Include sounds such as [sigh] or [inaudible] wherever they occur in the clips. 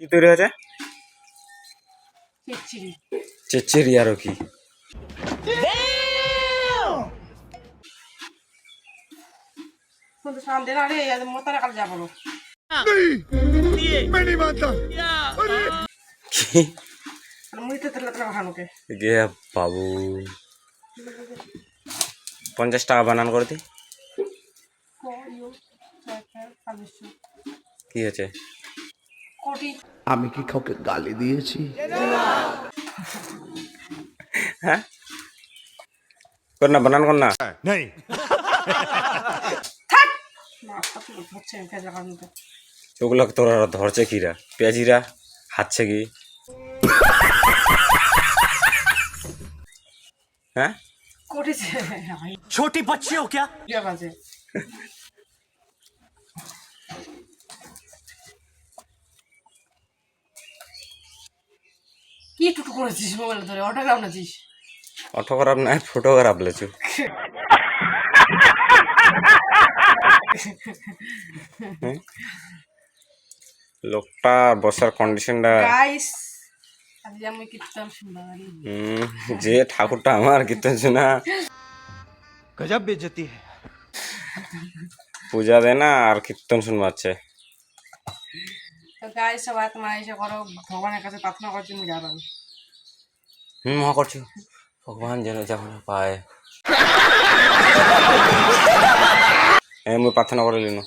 কি তৈরি হয়েছে? চিচ্ছিরি চেচেরি আরও কি। বাবু। পঞ্চাশ টাকা বানান করে দি। কি হয়েছে? কোটি আমি কি কাউকে গালি দিয়েছি হ্যাঁ কর না বানান কর না থাক মাথা তুলে ধরছে ফেজা কানুকে ওগুলো তোরা ধরছে কিরা পেঁয়াজিরা হাতছে কি হ্যাঁ কোটিছে छोटी बच्ची हो क्या কি টুটু করেছিস মোবাইল ধরে? অটোগ্রাফ নাচিস অটোগ্রাফ না ফটোগ্রাফ লেছু। [laughs] হ্যাঁ? লোকটা বসার কন্ডিশনটা গাইস আজ আমি কীর্তন যে ঠাকুরটা আমার কীর্তন শোনা। গজব বেজতি পূজা দেনা আর কীর্তন শুনবাচ্ছে। তো গাইস সবাই তোমার এসে করো ভগবানের কাছে প্রার্থনা করছি আমি যাবেন হুম মহা করছি। ভগবান যেন যখন পায়। হ্যাঁ মুই প্রার্থনা করে লিনু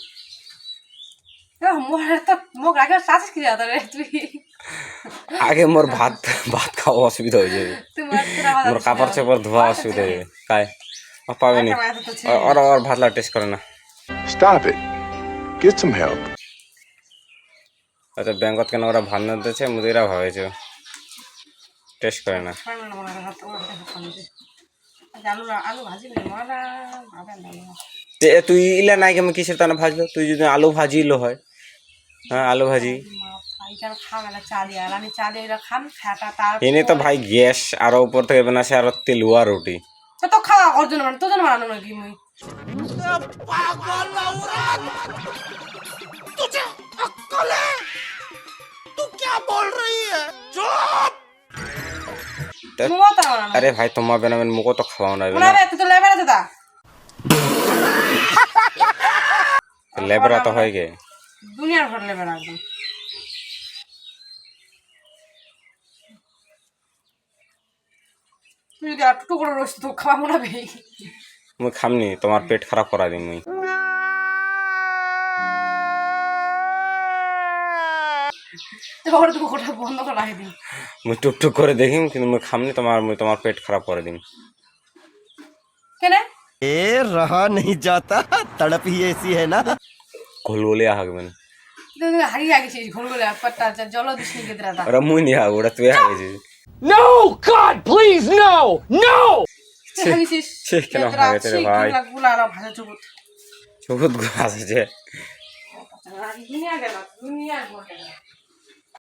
মোর তো মোক আগে চাষিস কি যাতা রে তুই? আগে মোর ভাত ভাত খাওয়া অসুবিধা হয়ে যাবে। তুই মার তোরা মোর কাপড় চাপড় ধোয়া অসুবিধা হয়ে যাবে। কাই ও পাবেনি ওর ওর ভাতলা টেস্ট করে না। Stop it. Get some help. হয়তো ব্যাংকত কেন ওরা ভাত না দিতেছে? মুদিরা ভাবেছে। টেস্ট করে না। আলু আলু ভাজি নেই মারা ভাবে না তে তুই ইলা নাই কেমন কিসের তানে ভাজলো? তুই যদি আলু ভাজিলো হয়। হ্যাঁ আলু ভাজি। এনে তো ভাই গ্যাস আরও উপর থেকে বানাছে আরও তেলুয়া রুটি। তো তো খাওয়া ওর জন্য মানে জন্য বানানো নাকি মুই? আরে ভাই তোমার বেনাবেন মুখও তো খাওয়াও না লেবার তা হয় গে। দুনিয়ার ঘর লেবার একদম। তুই যদি তো খাওয়া হবে মুই খামনি তোমার পেট খারাপ করা দিই মুই তোর তো কোটা করে টুকটুক করে দেখিম কিন্তু খামনি তোমার তোমার পেট খারাপ করে দিম এ রহা নেই যাতা তড়প হি এসি হ্যায় না ঘোলগোলে আহাগ মানে ভাই? ভাষা আছে